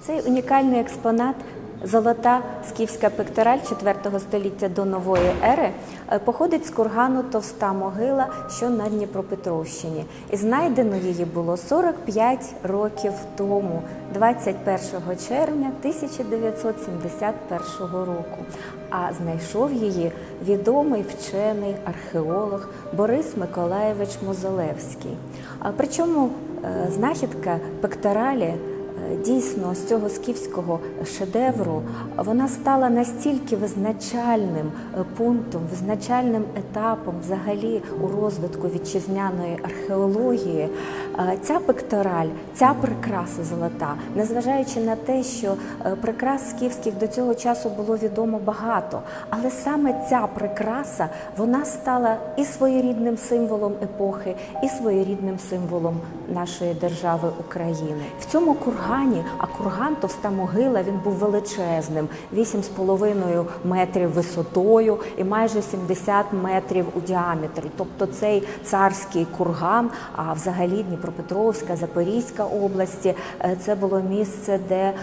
Цей унікальний експонат. Золота скіфська пектораль 4 століття до нової ери походить з кургану Товста могила, що на Дніпропетровщині. І знайдено її було 45 років тому, 21 червня 1971 року. А знайшов її відомий вчений археолог Борис Миколаєвич Мозолевський. А причому е, знахідка пекторалі. Е, Дійсно, з цього скіфського шедевру вона стала настільки визначальним е, пунктом, визначальним етапом взагалі у розвитку вітчизняної археології. Е, Ця пектораль, ця прикраса золота, незважаючи на те, що прикрас скіфських до цього часу було відомо багато, але саме ця прикраса вона стала і своєрідним символом епохи, і своєрідним символом нашої держави України. В цьому кургані, а курган товста могила, він був величезним, 8,5 метрів висотою і майже 70 метрів у діаметрі. Тобто цей царський курган, а взагалі Дніпропетровська, Запорізька області, е, це було місце, де е,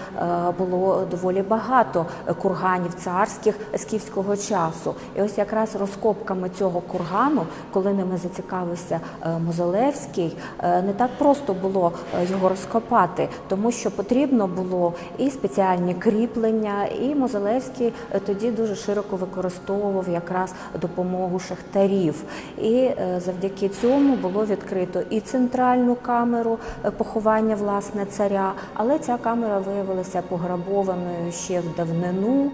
було доволі багато курганів царських скіфського часу. І ось якраз розкопками цього кургану, коли ними зацікавився е, Мозолевський, не так просто було його розкопати, тому що потрібно було і спеціальні кріплення, і Мозолевський е, тоді дуже широко використовував якраз допомогу шахтарів. І е, завдяки цьому було відкрито і центральну камеру е, поховання власне царя, але ця камера виявилася пограбованою ще в давнину.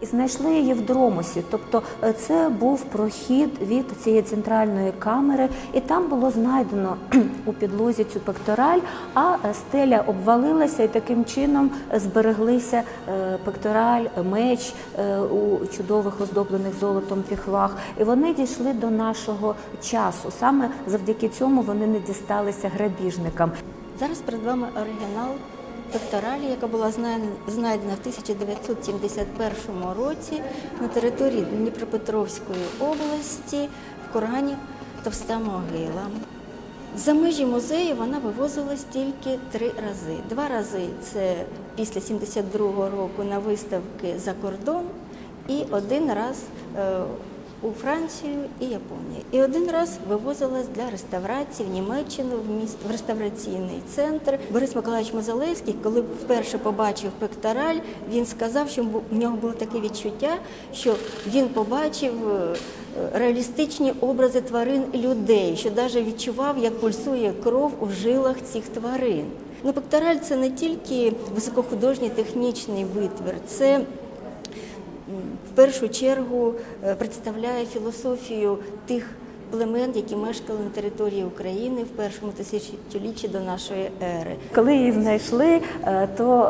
І знайшли її в дромосі, тобто е, це був прохід від цієї центральної камери, і там було знайдено у підлозі цю пектораль, а е, стеля обвалилася, і таким чином е, збереглися пектораль, меч у чудових оздоблених золотом піхвах. І вони дійшли до нашого часу. Саме завдяки цьому вони не дісталися грабіжникам. Зараз перед вами оригінал пекторалі, яка була знайдена в 1971 році на території Дніпропетровської області в кургані Товста могила. За межі музею вона вивозилась тільки три рази. Два рази це після 72-го року на виставки за кордон, і один раз е, у Францію і Японію. І один раз вивозилась для реставрації в Німеччину в міст в реставраційний центр. Борис Миколаївич Мозолевський, коли вперше побачив пектораль, він сказав, що в нього було таке відчуття, що він побачив. е, Реалістичні образи тварин людей, що навіть відчував, як пульсує кров у жилах цих тварин. Ну, пектораль це не тільки високохудожній технічний витвір, це в першу чергу е, представляє філософію тих племен, які мешкали на території України в першому тисячолітті до нашої ери. Коли її знайшли, е, то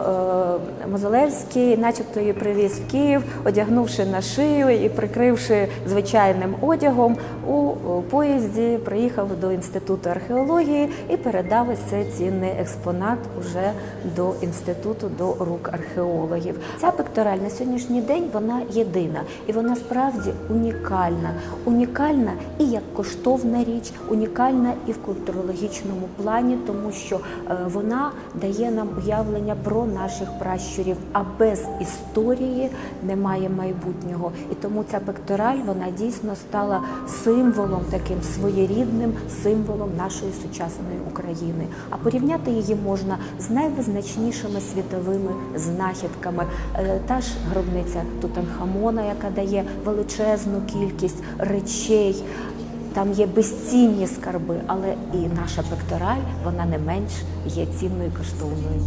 е, Мозолевський, начебто, її привіз в Київ, одягнувши на шию і прикривши звичайним одягом у поїзді, приїхав до інституту археології і передав ось цей цінний експонат уже до інституту до рук археологів. Ця пектораль на сьогоднішній день вона єдина і вона справді унікальна. Унікальна і як коштовна річ, унікальна і в культурологічному плані, тому що е, вона дає нам уявлення про наших пращурів. А без історії немає майбутнього. І тому ця пектораль вона дійсно стала символом таким своєрідним символом нашої сучасної України. А порівняти її можна з найвизначнішими світовими знахідками. Е, Та ж гробниця Тутанхамона, яка дає величезну кількість речей. Там є безцінні скарби, але і наша пектораль вона не менш є цінною і коштовною.